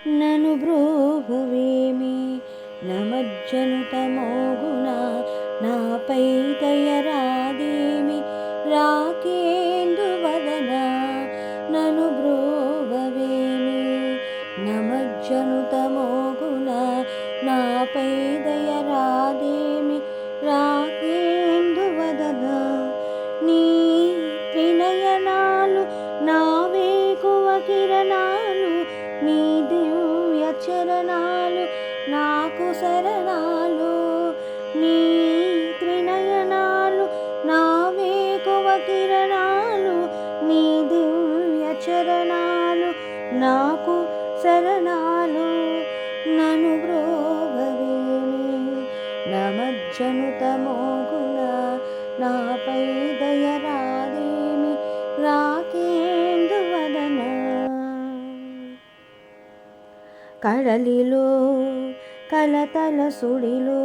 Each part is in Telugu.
నను బ్రోభవేమి నమజ్జనుతమోగుణ నాపై దయరాదేమి రాకేందు వదన నను బ్రోభవేమి నమజ్జనుతమోగుణ నాపై దయరాదేమి రా చరణాలు నాకు శరణాలు నీ త్రినయనాలు నా వేకువ కిరణాలు నీ దివ్య చరణాలు నాకు శరణాలు నను బ్రోభవేమి నమజ్జనుతమోగుణ నాపై కడలిలో కలతల సుడిలో.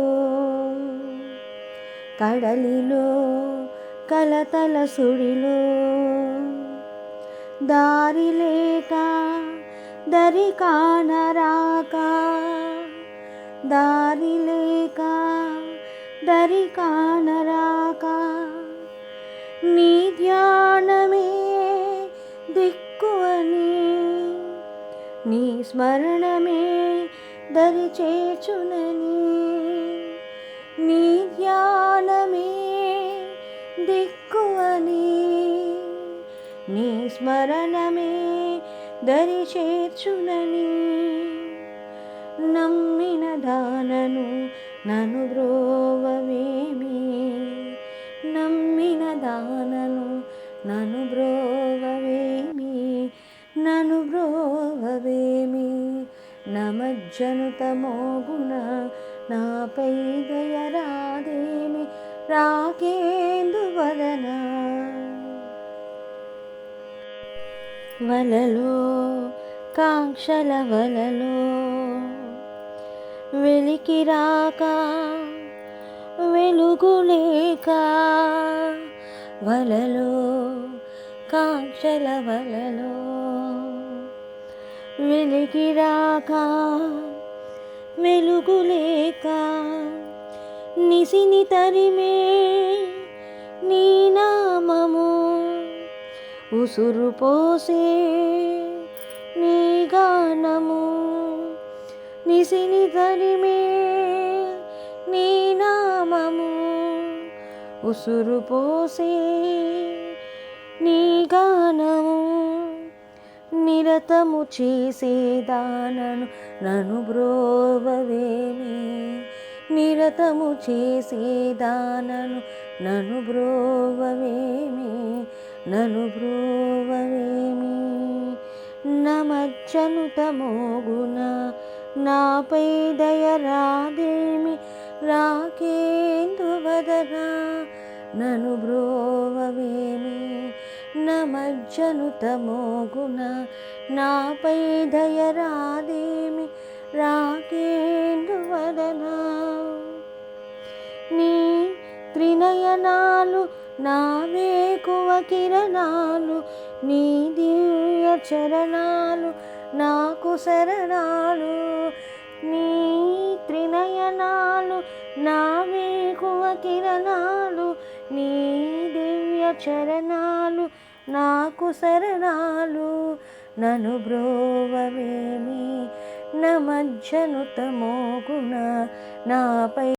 కడలిలో కలతల సుడిలో. దారి లేక దరి కానరాక దారి లేక దరి కానరాక నీ ధ్యా స్మరణమే దరిచేచునని నీ ధ్యానమే దిక్కువని. నీ స్మరణమే దరి చేర్చునని నమ్మిన దానను నను బ్రోవవేమి నమ్మిన దానను నను బ్రో నమజ్జనుతమోగుణ నాపై దయరాదేమి రాకేందు వదన వలలో కాంక్షల వలలో వెలికి రాక వెలుగులేక వలలో కాంక్షల వలలో వెలికి రాక వెలుగులేక నిసిని తరిమే నీ నామము ఉసురు పోసే నీ గానము నిసిని తరిమే నీ నామము ఉసురు పోసే నీ గానము వ్రతము చేసేదానను నను బ్రోవవేమి నిరతము చేసేదానను నను బ్రోవవేమి నను బ్రోవవేమి నమజ్జనుతమోగుణ నాపై దయరాదేమి రాకేందు వదనా నను బ్రోవవేమి నమజ్జనుతమోగుణ నాపై దయరాదేమి రాకేందు వదనా నీ త్రినయనాలు నా వేకువ కిరణాలు నీ దివ్య చరణాలు నాకు శరణాలు. నీ త్రినయనాలు నా వేకువ కిరణాలు నీ దివ్య చరణాలు నాకు శరణాలు నను బ్రోవవేమి నమజ్జనుతమోగుణ నాపై